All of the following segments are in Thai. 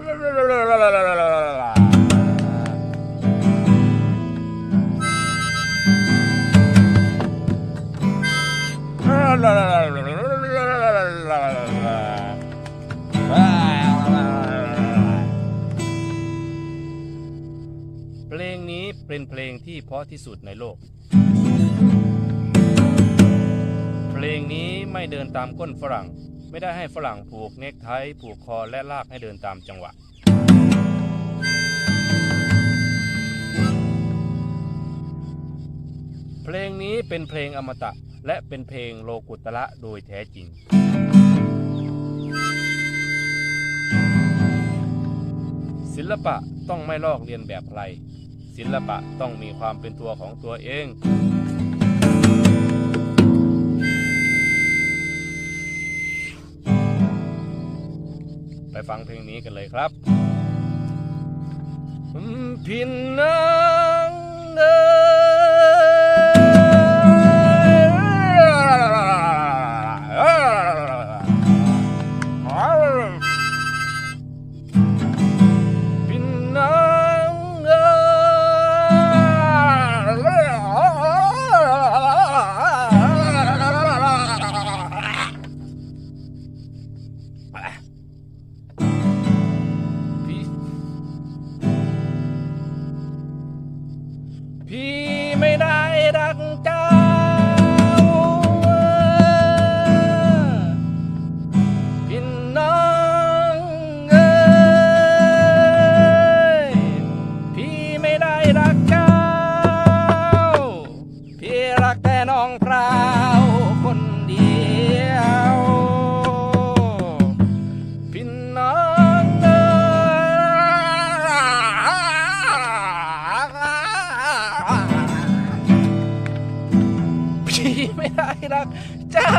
เพลงนี้เป็นเพลงที่เพราะที่สุดในโลก เพลงนี้ไม่เดินตามก้นฝรั่ง ไม่ได้ให้ฝรั่งผูกเนคไทผูกคอและลากให้เดินตามจังหวะ เพลงนี้เป็นเพลงอมตะและเป็นเพลงโลกุตระโดยแท้จริง ศิลปะต้องไม่ลอกเลียนแบบใครศิลปะต้องมีความเป็นตัวของตัวเอง ไปฟังเพลงนี้กันเลยครับพินนัง ที่ไม่ได้รักเจ้ ไม่ได้รักเจ้า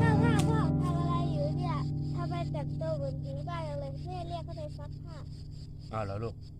พ่อพ่อพ่อทำอะไรอยู่เนี่ยทำไมแต่งตัวเหมือนหญิงได้จังเลยไม่ให้เรียกเขาไปซักผ้าอ้าวเหรอลูกใ